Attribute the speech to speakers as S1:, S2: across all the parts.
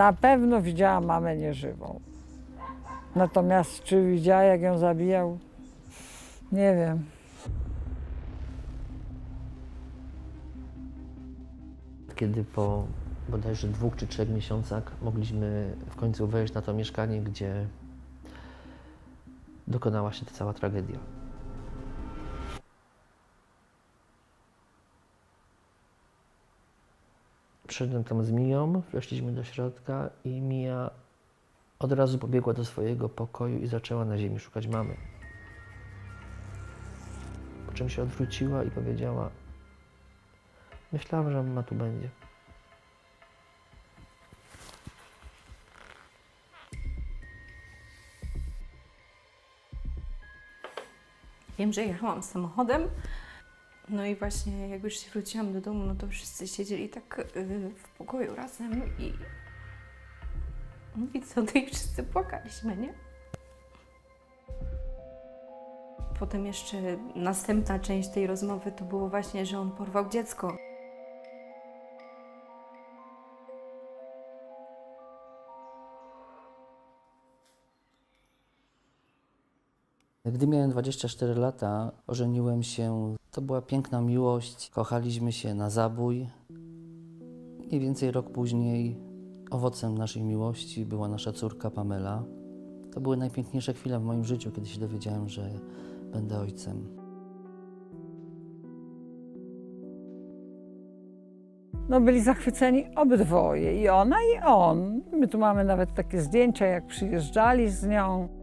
S1: Na pewno widziała mamę nieżywą. Natomiast czy widziała, jak ją zabijał? Nie wiem.
S2: Kiedy po bodajże dwóch czy trzech miesiącach mogliśmy w końcu wejść na to mieszkanie, gdzie dokonała się ta cała tragedia. Przyszedłem tam z Miją, weszliśmy do środka i Mija od razu pobiegła do swojego pokoju i zaczęła na ziemi szukać mamy. Po czym się odwróciła i powiedziała: Myślałam, że mama tu będzie.
S3: Wiem, że jechałam samochodem. No i właśnie jak już się wróciłam do domu, no to wszyscy siedzieli tak y, w pokoju razem i... To i wszyscy płakaliśmy, nie? Potem jeszcze następna część tej rozmowy to było właśnie, że on porwał dziecko.
S2: Gdy miałem 24 lata, ożeniłem się. To była piękna miłość. Kochaliśmy się na zabój. Mniej więcej rok później owocem naszej miłości była nasza córka Pamela. To były najpiękniejsze chwile w moim życiu, kiedy się dowiedziałem, że będę ojcem.
S1: No byli zachwyceni obydwoje, i ona, i on. My tu mamy nawet takie zdjęcia, jak przyjeżdżali z nią.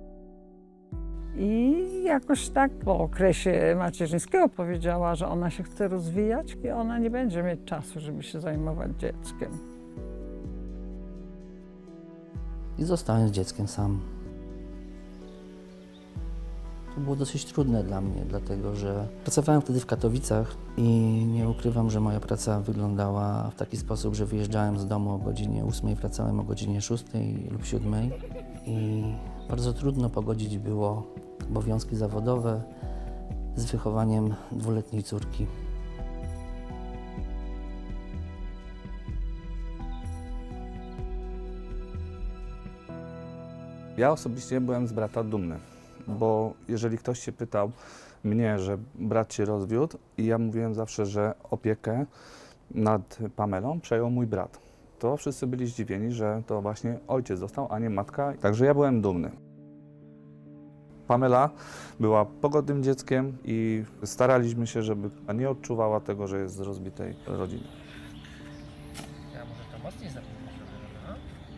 S1: I jakoś tak po okresie macierzyńskiego powiedziała, że ona się chce rozwijać i ona nie będzie mieć czasu, żeby się zajmować dzieckiem.
S2: I zostałem z dzieckiem sam. To było dosyć trudne dla mnie, dlatego że pracowałem wtedy w Katowicach i nie ukrywam, że moja praca wyglądała w taki sposób, że wyjeżdżałem z domu o godzinie 8, wracałem o godzinie 6 lub 7 i bardzo trudno pogodzić było obowiązki zawodowe z wychowaniem dwuletniej córki.
S4: Ja osobiście byłem z brata dumny, bo jeżeli ktoś się pytał mnie, że brat się rozwiódł i ja mówiłem zawsze, że opiekę nad Pamelą przejął mój brat, to wszyscy byli zdziwieni, że to właśnie ojciec został, a nie matka. Także ja byłem dumny. Pamela była pogodnym dzieckiem i staraliśmy się, żeby nie odczuwała tego, że jest z rozbitej rodziny.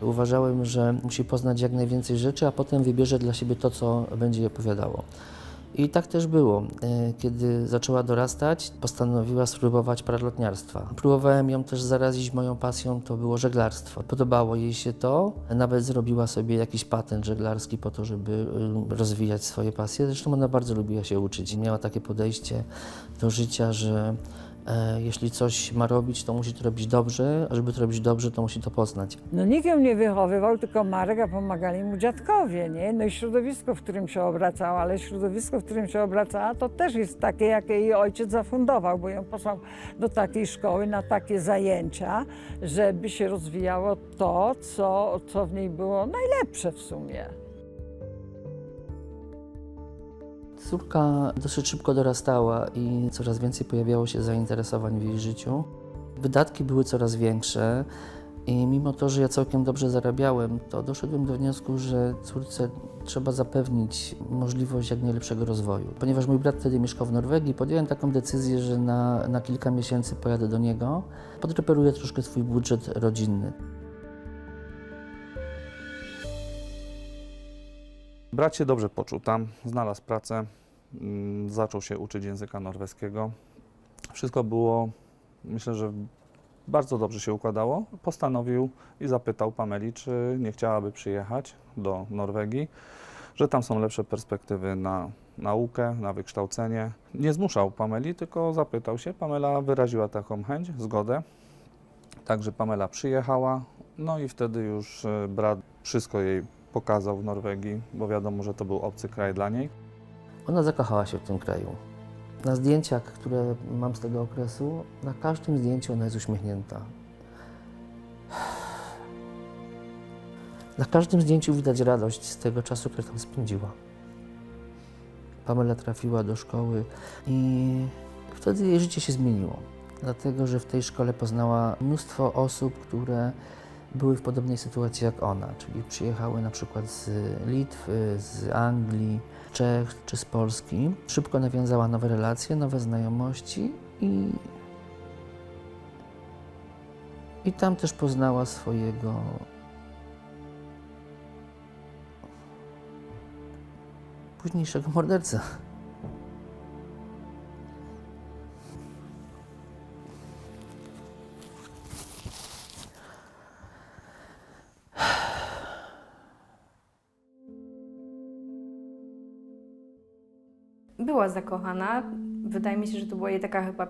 S2: Uważałem, że musi poznać jak najwięcej rzeczy, a potem wybierze dla siebie to, co będzie jej opowiadało. I tak też było. E, Kiedy zaczęła dorastać, postanowiła spróbować paralotniarstwa. Próbowałem ją też zarazić moją pasją, to było żeglarstwo. Podobało jej się to, nawet zrobiła sobie jakiś patent żeglarski po to, żeby y, rozwijać swoje pasje. Zresztą ona bardzo lubiła się uczyć. Miała takie podejście do życia, że jeśli coś ma robić, to musi to robić dobrze, a żeby to robić dobrze, to musi to poznać.
S1: No nikt ją nie wychowywał, tylko Marek, a pomagali mu dziadkowie, nie? No i środowisko, w którym się obracała, ale środowisko, w którym się obracała, to też jest takie, jakie jej ojciec zafundował, bo ją posłał do takiej szkoły, na takie zajęcia, żeby się rozwijało to, co, co w niej było najlepsze w sumie.
S2: Córka dosyć szybko dorastała i coraz więcej pojawiało się zainteresowań w jej życiu. Wydatki były coraz większe i mimo to, że ja całkiem dobrze zarabiałem, to doszedłem do wniosku, że córce trzeba zapewnić możliwość jak najlepszego rozwoju. Ponieważ mój brat wtedy mieszkał w Norwegii, podjąłem taką decyzję, że na, na kilka miesięcy pojadę do niego, podreperuję troszkę swój budżet rodzinny.
S4: Brat się dobrze poczuł tam, znalazł pracę, mm, zaczął się uczyć języka norweskiego. Wszystko było, myślę, że bardzo dobrze się układało. Postanowił i zapytał Pameli, czy nie chciałaby przyjechać do Norwegii, że tam są lepsze perspektywy na naukę, na wykształcenie. Nie zmuszał Pameli, tylko zapytał się. Pamela wyraziła taką chęć, zgodę. Także Pamela przyjechała, no i wtedy już e, brat wszystko jej pokazał w Norwegii, bo wiadomo, że to był obcy kraj dla niej.
S2: Ona zakochała się w tym kraju. Na zdjęciach, które mam z tego okresu, na każdym zdjęciu ona jest uśmiechnięta. Na każdym zdjęciu widać radość z tego czasu, który tam spędziła. Pamela trafiła do szkoły i wtedy jej życie się zmieniło. Dlatego, że w tej szkole poznała mnóstwo osób, które były w podobnej sytuacji jak ona, czyli przyjechały na przykład z Litwy, z Anglii, Czech czy z Polski. Szybko nawiązała nowe relacje, nowe znajomości i, i tam też poznała swojego późniejszego mordercę.
S3: Była zakochana. Wydaje mi się, że to była jej taka chyba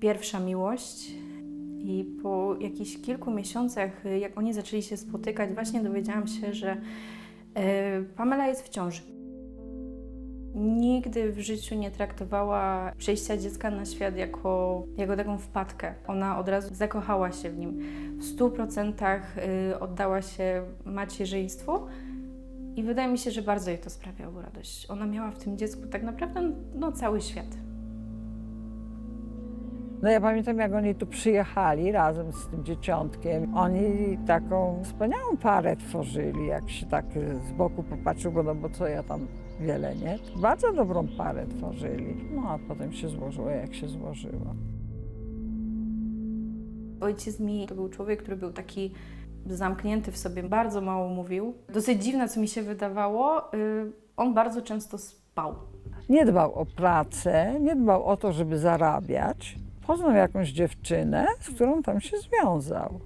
S3: pierwsza miłość. I po jakichś kilku miesiącach, jak oni zaczęli się spotykać, właśnie dowiedziałam się, że e, Pamela jest w ciąży. Nigdy w życiu nie traktowała przyjścia dziecka na świat jako, jako taką wpadkę. Ona od razu zakochała się w nim. W stu procentach y, oddała się macierzyństwu i wydaje mi się, że bardzo jej to sprawiało radość. Ona miała w tym dziecku tak naprawdę no, cały świat.
S1: No ja pamiętam, jak oni tu przyjechali razem z tym dzieciątkiem. Oni taką wspaniałą parę tworzyli, jak się tak z boku popatrzył, bo no bo co ja tam wiele, nie? Bardzo dobrą parę tworzyli. No a potem się złożyło, jak się złożyło.
S3: Ojciec mi to był człowiek, który był taki zamknięty w sobie, bardzo mało mówił. Dosyć dziwne, co mi się wydawało, y, on bardzo często spał.
S1: Nie dbał o pracę, nie dbał o to, żeby zarabiać. Poznał jakąś dziewczynę, z którą tam się związał.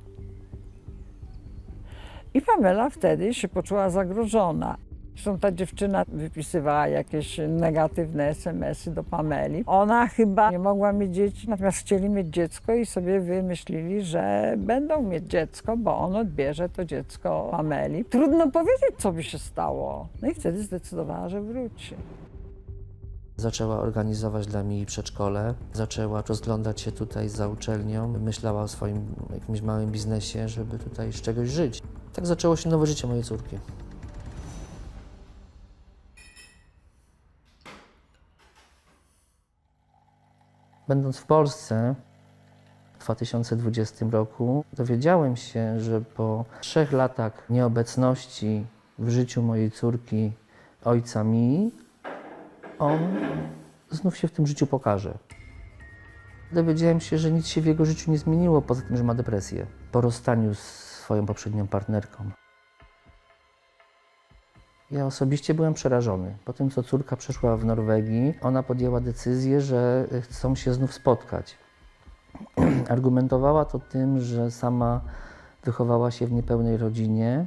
S1: I Pamela wtedy się poczuła zagrożona. Zresztą ta dziewczyna wypisywała jakieś negatywne SMS-y do Pameli. Ona chyba nie mogła mieć dzieci, natomiast chcieli mieć dziecko i sobie wymyślili, że będą mieć dziecko, bo on odbierze to dziecko Pameli. Trudno powiedzieć, co by się stało. No i wtedy zdecydowała, że wróci.
S2: Zaczęła organizować dla mnie przedszkole, zaczęła rozglądać się tutaj za uczelnią, myślała o swoim jakimś małym biznesie, żeby tutaj z czegoś żyć. Tak zaczęło się nowe życie mojej córki. Będąc w Polsce w 2020 roku, dowiedziałem się, że po trzech latach nieobecności w życiu mojej córki ojca mi, on znów się w tym życiu pokaże. Dowiedziałem się, że nic się w jego życiu nie zmieniło, poza tym, że ma depresję po rozstaniu z swoją poprzednią partnerką. Ja osobiście byłem przerażony. Po tym, co córka przeszła w Norwegii, ona podjęła decyzję, że chcą się znów spotkać. Argumentowała to tym, że sama wychowała się w niepełnej rodzinie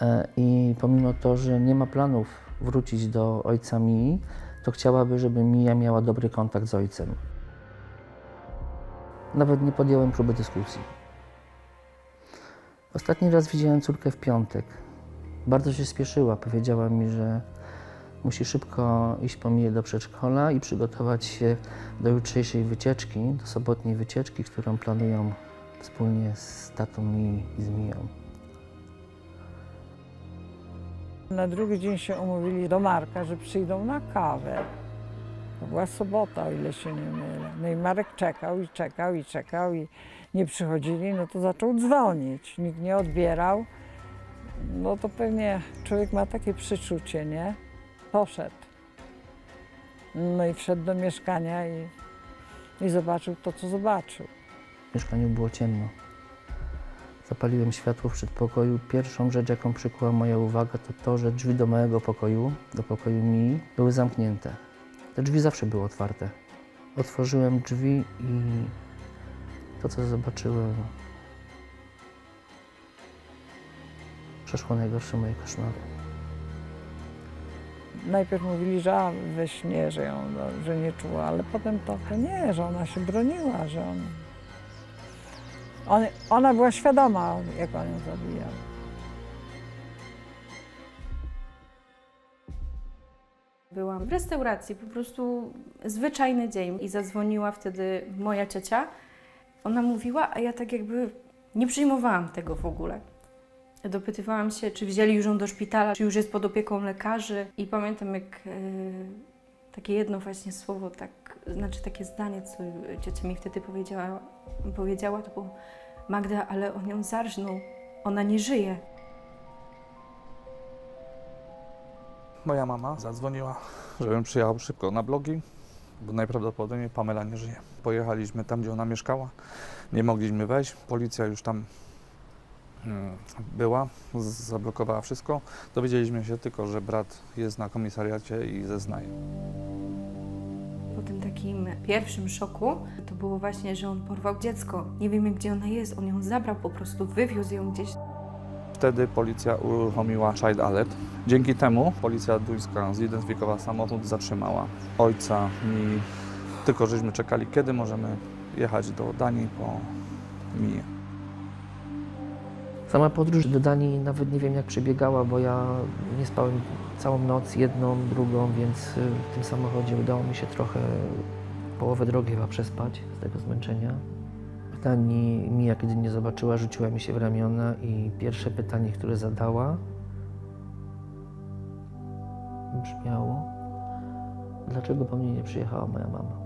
S2: e, i pomimo to, że nie ma planów wrócić do ojca Mii, to chciałaby, żeby Mija miała dobry kontakt z ojcem. Nawet nie podjąłem próby dyskusji. Ostatni raz widziałem córkę w piątek. Bardzo się spieszyła. Powiedziała mi, że musi szybko iść po Miję do przedszkola i przygotować się do jutrzejszej wycieczki, do sobotniej wycieczki, którą planują wspólnie z tatą i z Miją.
S1: Na drugi dzień się umówili do Marka, że przyjdą na kawę. To była sobota, o ile się nie mylę. No i Marek czekał i czekał i czekał i nie przychodzili, no to zaczął dzwonić. Nikt nie odbierał. No to pewnie człowiek ma takie przeczucie, nie? Poszedł. No i wszedł do mieszkania i, i zobaczył to, co zobaczył.
S2: W mieszkaniu było ciemno. Zapaliłem światło w przedpokoju. Pierwszą rzecz, jaką przykuła moja uwaga, to to, że drzwi do mojego pokoju, do pokoju mi, były zamknięte. Te drzwi zawsze były otwarte. Otworzyłem drzwi i to, co zobaczyłem, przeszło najgorsze moje koszmary.
S1: Najpierw mówili, że a, we śnie, że ją, no, że nie czuła, ale potem to, to nie, że ona się broniła, że on, on, ona była świadoma, jak on ją zabijał.
S3: Byłam w restauracji, po prostu zwyczajny dzień i zadzwoniła wtedy moja ciocia. Ona mówiła, a ja tak jakby nie przyjmowałam tego w ogóle. Dopytywałam się, czy wzięli już ją do szpitala, czy już jest pod opieką lekarzy. I pamiętam, jak e, takie jedno właśnie słowo, tak, znaczy takie zdanie, co ciocia mi wtedy powiedziała, powiedziała, to było Magda, ale on ją zarżnął, ona nie żyje.
S4: Moja mama zadzwoniła, żebym przyjechał szybko na blogi, bo najprawdopodobniej Pamela nie żyje. Pojechaliśmy tam, gdzie ona mieszkała. Nie mogliśmy wejść. Policja już tam była, z- zablokowała wszystko. Dowiedzieliśmy się tylko, że brat jest na komisariacie i zeznaje.
S3: Po tym takim pierwszym szoku to było właśnie, że on porwał dziecko. Nie wiemy, gdzie ona jest, on ją zabrał po prostu, wywiózł ją gdzieś
S4: Wtedy policja uruchomiła Child Alert. Dzięki temu policja duńska zidentyfikowała samochód, zatrzymała ojca i tylko żeśmy czekali, kiedy możemy jechać do Danii po Minie.
S2: Sama podróż do Danii nawet nie wiem jak przebiegała, bo ja nie spałem całą noc, jedną, drugą, więc y, w tym samochodzie udało mi się trochę połowę drogi chyba przespać z tego zmęczenia. W Danii Mija, kiedy mnie zobaczyła, rzuciła mi się w ramiona i pierwsze pytanie, które zadała, brzmiało, dlaczego po mnie nie przyjechała moja mama?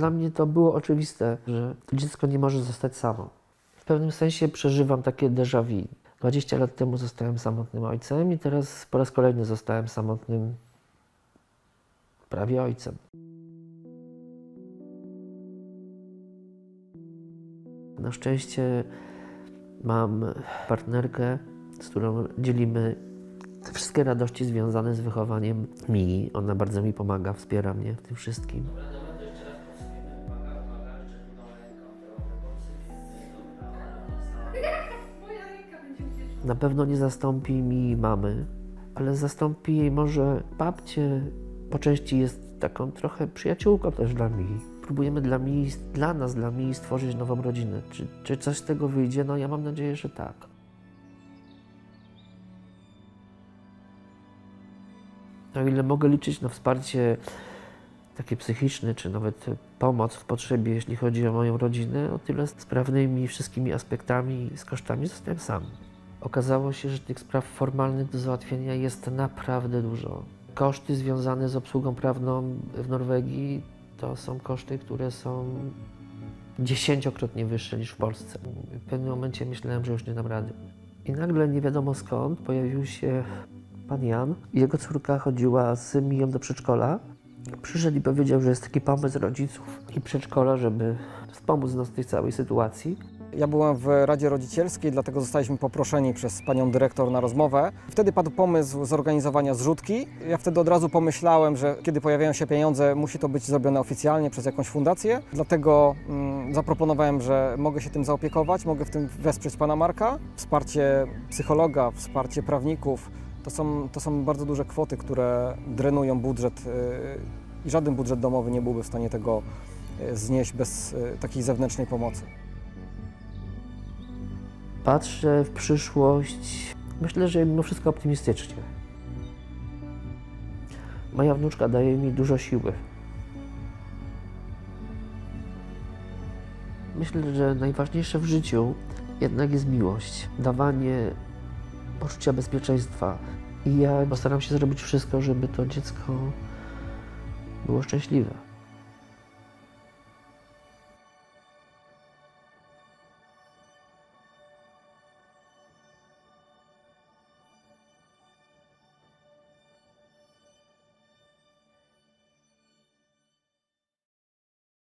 S2: Dla mnie to było oczywiste, że dziecko nie może zostać samo. W pewnym sensie przeżywam takie déjà vu. 20 lat temu zostałem samotnym ojcem i teraz po raz kolejny zostałem samotnym prawie ojcem. Na szczęście mam partnerkę, z którą dzielimy wszystkie radości związane z wychowaniem mi. Ona bardzo mi pomaga, wspiera mnie w tym wszystkim. Na pewno nie zastąpi mi mamy, ale zastąpi jej może babcię. Po części jest taką trochę przyjaciółką też dla mi. Próbujemy dla mi, dla nas, dla mi stworzyć nową rodzinę. Czy, czy coś z tego wyjdzie? No ja mam nadzieję, że tak. O ile mogę liczyć na wsparcie takie psychiczne, czy nawet pomoc w potrzebie, jeśli chodzi o moją rodzinę, o tyle z prawnymi wszystkimi aspektami, z kosztami zostałem sam. Okazało się, że tych spraw formalnych do załatwienia jest naprawdę dużo. Koszty związane z obsługą prawną w Norwegii to są koszty, które są dziesięciokrotnie wyższe niż w Polsce. W pewnym momencie myślałem, że już nie dam rady. I nagle nie wiadomo skąd pojawił się pan Jan. Jego córka chodziła z Miją do przedszkola. Przyszedł i powiedział, że jest taki pomysł rodziców i przedszkola, żeby wspomóc nas w tej całej sytuacji.
S5: Ja byłem w Radzie Rodzicielskiej, dlatego zostaliśmy poproszeni przez panią dyrektor na rozmowę. Wtedy padł pomysł zorganizowania zrzutki. Ja wtedy od razu pomyślałem, że kiedy pojawiają się pieniądze, musi to być zrobione oficjalnie przez jakąś fundację. Dlatego mm, zaproponowałem, że mogę się tym zaopiekować, mogę w tym wesprzeć pana Marka. Wsparcie psychologa, wsparcie prawników to są, to są bardzo duże kwoty, które drenują budżet yy, i żaden budżet domowy nie byłby w stanie tego yy, znieść bez yy, takiej zewnętrznej pomocy.
S2: Patrzę w przyszłość, myślę, że mimo wszystko optymistycznie. Moja wnuczka daje mi dużo siły. Myślę, że najważniejsze w życiu jednak jest miłość, dawanie poczucia bezpieczeństwa. I ja postaram się zrobić wszystko, żeby to dziecko było szczęśliwe.